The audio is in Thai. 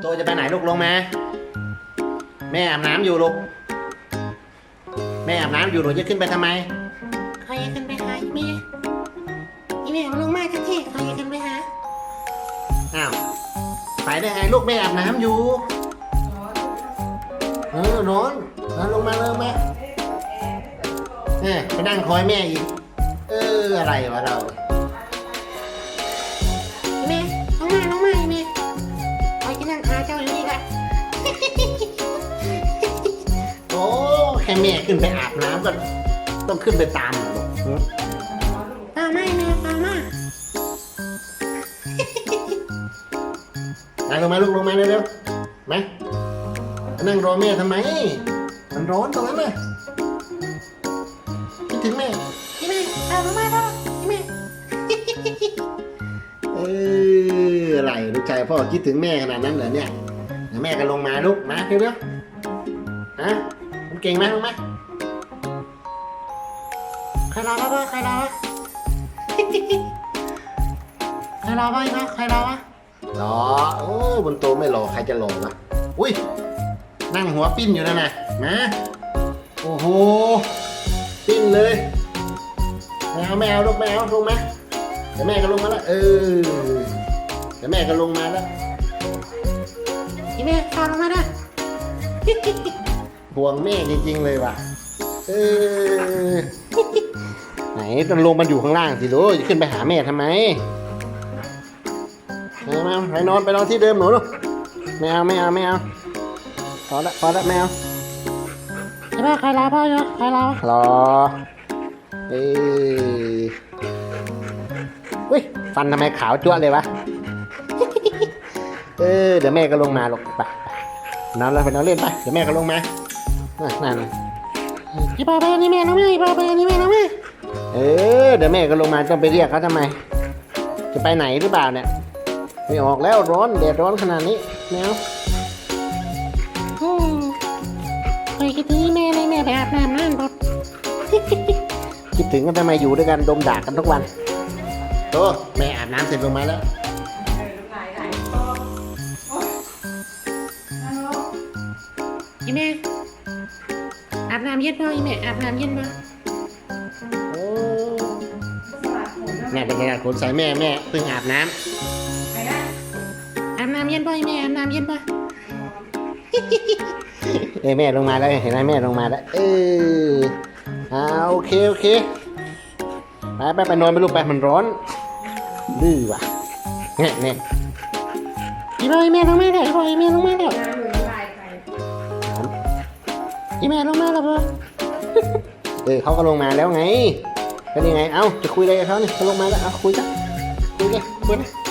โตจะไปไหนลูกลงมาแม่อาบน้ำอยู่ลูก แม่อาบน้ำอยู่หนูจะขึ้นไปทำไมใครขึ้นไปหาอีเมย์อีเมย์เอาลงมาทันทีใครขึ้นไปหาอ้าวไปได้ไงลูกแม่อาบน้ำอยู่เออร้อนเอาลงมาเริ่มมาเนี่ยไปนั่งคอยแม่อีก เอออะไรวะเรา แค่แม่ขึ้นไปอาบน้ำก็ต้องขึ้นไปตามเหรอลูกตามมาอีเมย์ตามมาไปลงมาลูกลงมาเร็วๆมานั่งรอแม่ทำไม มันร้อนตรงนั้นเลยคิดถึงแม่อีเมย์ตามลงมาแล้วอีเมย์เอออะไรลูกชายพ่อคิดถึงแม่ขนาดนั้นเหรอเนี่ยเดี๋ยวแม่ก็ลงมาลูกมาเร็วๆฮะ มันเก่งไหมลงมาใครรอวะพ่อใครรอวะใครรอวะอีเมย์ใครรอวะรอโอ้บนโต๊ะไม่รอใครจะรอวะอุ้ยนั่งหัวปิ้นอยู่นั่นน่ะมาโอ้โหปิ้นเลยแมวแมวลูกแมวลงมาเดี๋ยวแม่ก็ลงมาแล้วเออเดี๋ยวแม่ก็ลงมาแล้วอีเมย์ต ห่วงแม่จริงๆเลยว่ะเออไหนตอนลงมันอยู่ข้างล่างสิลูกจะขึ้นไปหาแม่ทำไมมามาไปนอนไปนอนที่เดิมหนูลูกไม่เอาไม่เอาไม่เอาพอละพอละไม่เอาอีเมย์ใครรอพ่ออยู่ใครรอวะรอเอออุ้ยฟันทำไมขาวจั่วะเลยวะเออเดี๋ยวแม่ก็ลงมาหรอกไปไปนอนแล้วไปนอนเล่นไปเดี๋ยวแม่ก็ลงมา น่ะนั่นอีพ่อไปนี่แม่น้องแม่อีพ่อไปนี่แม่น้องแม่เออเดี๋ยวแม่ก็ลงมาจะไปเรียกเขาทำไม จะไปไหนหรือเปล่าเนี่ยไม่ออกแล้วร้อนแดดร้อนขนาดนี้แมวอืมคอยคิดถึงอีเมย์เลยแม่ไปอาบน้ำนั่นรถคิดถึงกันทำไมอยู่ด้วยกันดมด่ากันทุกวันโตแม่อาบน้ำเสร็จลงมาแล้วอีเมย์อาบ น้ำเย็นป่ะอีเมย์อาบน้ำเย็นป่ะโอ้แม่เป็นยังไงขนใส่แม่แม่เพิ่งอาบน้อาบน้ำเย็นป่ะอีเมย์อาบน้ำเย็นป่ะำเอ้ยแม่ลงมาแล้วเห็นไหมแม่ลงมาแล้วเอออ่าโอเคโอเคไปไปไปนอนไปลูกไปมันร้อนดื้อว่ะเนี่ยเนี่ยอีพ่ออีเมย์ลงมาแล้วอีพ่ออีเมย์ลงมา ม่ลงมาแล้วป่ะเออเขาก็ลงมาแล้วไงเป็นยังไง เอ้าจะคุยอะไรกับเขาเนี่ยเขาลงมาแล้ว เอาคุยกันคุยกันคุยนะ